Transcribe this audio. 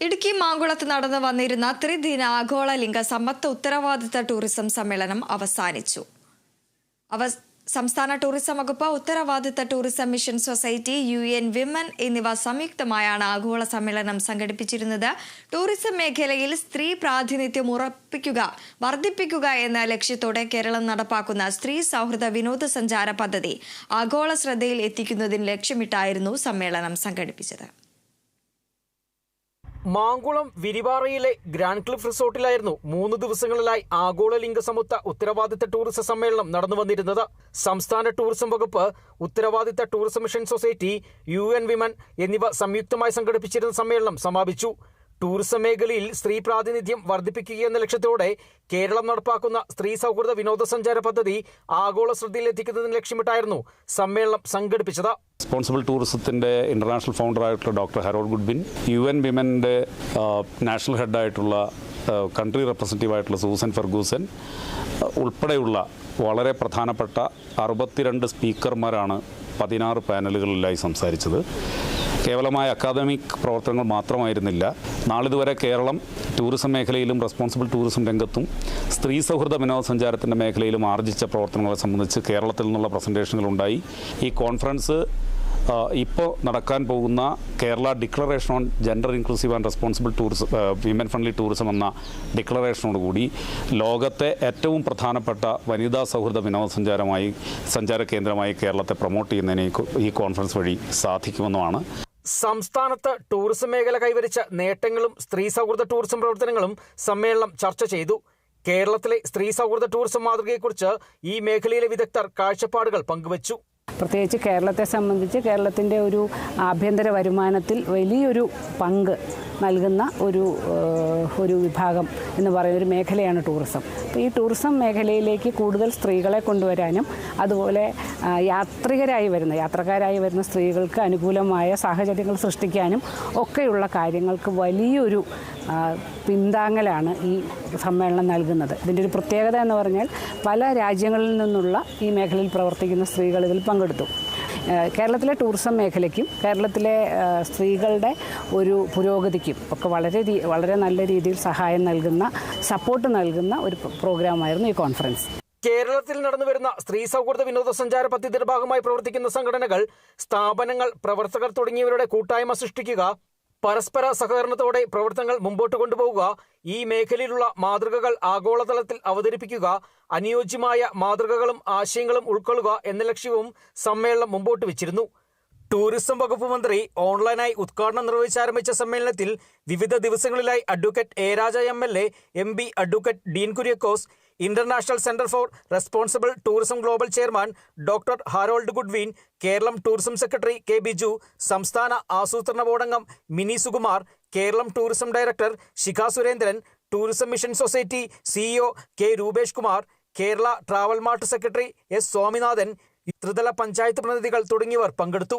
ഇടുക്കി മാങ്കുളത്ത് നടന്നു വന്നിരുന്ന ത്രിദിന ആഗോള ലിംഗ സമ്പത്ത് ഉത്തരവാദിത്ത ടൂറിസം സമ്മേളനം അവസാനിച്ചു. അവ സംസ്ഥാന ടൂറിസം വകുപ്പ് ഉത്തരവാദിത്ത tourism mission society U N women എന്നിവ സംയുക്തമായാണ് ആഗോള സമ്മേളനം സംഘടിപ്പിച്ചിരുന്നത്. ടൂറിസം മേഖലയിൽ സ്ത്രീ പ്രാതിനിധ്യം ഉറപ്പിക്കുക വർദ്ധിപ്പിക്കുക എന്ന ലക്ഷ്യത്തോടെ കേരളം നടപ്പാക്കുന്ന സ്ത്രീ സൗഹൃദ വിനോദസഞ്ചാര പദ്ധതി ആഗോള ശ്രദ്ധയിൽ എത്തിക്കുന്നതിന് ലക്ഷ്യമിട്ടായിരുന്നു സമ്മേളനം സംഘടിപ്പിച്ചത്. മാങ്കുളം വിരിവാറയിലെ ഗ്രാൻഡ് ക്ലിഫ് റിസോർട്ടിലായിരുന്നു മൂന്ന് ദിവസങ്ങളിലായി ആഗോള ലിംഗസമത്വ ഉത്തരവാദിത്ത ടൂറിസം സമ്മേളനം നടന്നു വന്നിരുന്നത്. സംസ്ഥാന ടൂറിസം വകുപ്പ് ഉത്തരവാദിത്ത tourism mission society U N women എന്നിവ സംയുക്തമായി സംഘടിപ്പിച്ചിരുന്ന സമ്മേളനം സമാപിച്ചു. ടൂറിസം മേഖലയിൽ സ്ത്രീ പ്രാതിനിധ്യം വർദ്ധിപ്പിക്കുക എന്ന ലക്ഷ്യത്തോടെ കേരളം നടപ്പാക്കുന്ന സ്ത്രീ സൗഹൃദ വിനോദസഞ്ചാര പദ്ധതി ആഗോള ശ്രദ്ധയിലെത്തിക്കുന്നതിന് ലക്ഷ്യമിട്ടായിരുന്നു സമ്മേളനം സംഘടിപ്പിച്ചത്. റെസ്പോൺസിബിൾ ടൂറിസത്തിന്റെ international founder ഫൗണ്ടറായിട്ടുള്ള doctor Harold Goodwin U N വിമന്റെ national ഹെഡായിട്ടുള്ള കൺട്രി റെപ്രസെന്റീവ് ആയിട്ടുള്ള സൂസൻ ഫെർഗൂസൻ ഉൾപ്പെടെയുള്ള വളരെ പ്രധാനപ്പെട്ട അറുപത്തിരണ്ട് സ്പീക്കർമാരാണ് പതിനാറ് പാനലുകളിലായി സംസാരിച്ചത്. കേവലമായ അക്കാദമിക് പ്രവർത്തനങ്ങൾ മാത്രമായിരുന്നില്ല. നാളിതുവരെ കേരളം ടൂറിസം മേഖലയിലും റെസ്പോൺസിബിൾ ടൂറിസം രംഗത്തും സ്ത്രീ സൗഹൃദ വിനോദസഞ്ചാരത്തിന്റെ മേഖലയിലും ആർജിച്ച പ്രവർത്തനങ്ങളെ സംബന്ധിച്ച് കേരളത്തിൽ നിന്നുള്ള പ്രസന്റേഷനുകളുണ്ടായി ഈ കോൺഫറൻസ് ഇപ്പോൾ നടക്കാൻ പോകുന്ന Kerala declaration on gender inclusive and responsible tourism women friendly tourism എന്ന ഡിക്ലറേഷനോടുകൂടി ലോകത്തെ ഏറ്റവും പ്രധാനപ്പെട്ട വനിതാ സൗഹൃദ വിനോദസഞ്ചാരമായി സഞ്ചാര കേന്ദ്രമായി കേരളത്തെ പ്രൊമോട്ട് ചെയ്യുന്നതിന് ഈ കോൺഫറൻസ് വഴി സാധിക്കുമെന്നുമാണ്. സംസ്ഥാനത്ത് ടൂറിസം മേഖല കൈവരിച്ച നേട്ടങ്ങളും സ്ത്രീ സൗഹൃദ ടൂറിസം പ്രവർത്തനങ്ങളും സമ്മേളനം ചർച്ച ചെയ്തു. കേരളത്തിലെ സ്ത്രീ സൗഹൃദ ടൂറിസം മാതൃകയെക്കുറിച്ച് ഈ മേഖലയിലെ വിദഗ്ധർ കാഴ്ചപ്പാടുകൾ പങ്കുവച്ചു. പ്രത്യേകിച്ച് കേരളത്തെ സംബന്ധിച്ച് കേരളത്തിന്റെ ഒരു ആഭ്യന്തര വരുമാനത്തിൽ വലിയൊരു പങ്ക് നൽകുന്ന ഒരു ഒരു വിഭാഗം എന്ന് പറയുന്ന ഒരു മേഖലയാണ് ടൂറിസം. അപ്പോൾ ഈ ടൂറിസം മേഖലയിലേക്ക് കൂടുതൽ സ്ത്രീകളെ കൊണ്ടുവരാനും അതുപോലെ യാത്രികരായി വരുന്ന യാത്രക്കാരായി വരുന്ന സ്ത്രീകൾക്ക് അനുകൂലമായ സാഹചര്യങ്ങൾ സൃഷ്ടിക്കാനും ഒക്കെയുള്ള കാര്യങ്ങൾക്ക് വലിയൊരു പിന്താങ്ങലാണ് ഈ സമ്മേളനം നൽകുന്നത്. ഇതിന്റെ ഒരു പ്രത്യേകത എന്ന് പറഞ്ഞാൽ പല രാജ്യങ്ങളിൽ നിന്നുള്ള ഈ മേഖലയിൽ പ്രവർത്തിക്കുന്ന സ്ത്രീകൾ ഇതിൽ പങ്കെടുത്തു. കേരളത്തിലെ ടൂറിസം മേഖലയ്ക്കും കേരളത്തിലെ സ്ത്രീകളുടെ ഒരു പുരോഗതിക്കും ഒക്കെ വളരെ വളരെ നല്ല രീതിയിൽ സഹായം നൽകുന്ന സപ്പോർട്ട് നൽകുന്ന ഒരു പ്ര- പ്രോഗ്രാമായിരുന്നു ഈ കോൺഫറൻസ്. കേരളത്തിൽ നടന്നു വരുന്ന സ്ത്രീ സൗഹൃദ വിനോദസഞ്ചാര പദ്ധതിയുടെ ഭാഗമായി പ്രവർത്തിക്കുന്ന സംഘടനകൾ സ്ഥാപനങ്ങൾ പ്രവർത്തകർ തുടങ്ങിയവരുടെ കൂട്ടായ്മ സൃഷ്ടിക്കുക പരസ്പര സഹകരണത്തോടെ പ്രവർത്തനങ്ങൾ മുമ്പോട്ട് കൊണ്ടുപോവുക ഈ മേഖലയിലുള്ള മാതൃകകൾ ആഗോളതലത്തിൽ അവതരിപ്പിക്കുക അനുയോജ്യമായ മാതൃകകളും ആശയങ്ങളും ഉൾക്കൊള്ളുക എന്ന ലക്ഷ്യവും സമ്മേളനം മുമ്പോട്ട് വെച്ചിരുന്നു. ടൂറിസം വകുപ്പ് മന്ത്രി ഓൺലൈനായി ഉദ്ഘാടനം നിർവഹിച്ചാരംഭിച്ച സമ്മേളനത്തിൽ വിവിധ ദിവസങ്ങളിലായി advocate A Raja M L A M P advocate Dean Kuriakose international centre for responsible tourism global chairman doctor Harold Goodwin Keralam tourism secretary K Biju സംസ്ഥാന ആസൂത്രണ ബോർഡംഗം Mini Sukumar Keralam tourism director Shikha Surendran tourism mission society CEO K Rupesh Kumar Kerala travel mart secretary S Swaminathan ത്രിതല പഞ്ചായത്ത് പ്രതിനിധികൾ തുടങ്ങിയവർ പങ്കെടുത്തു.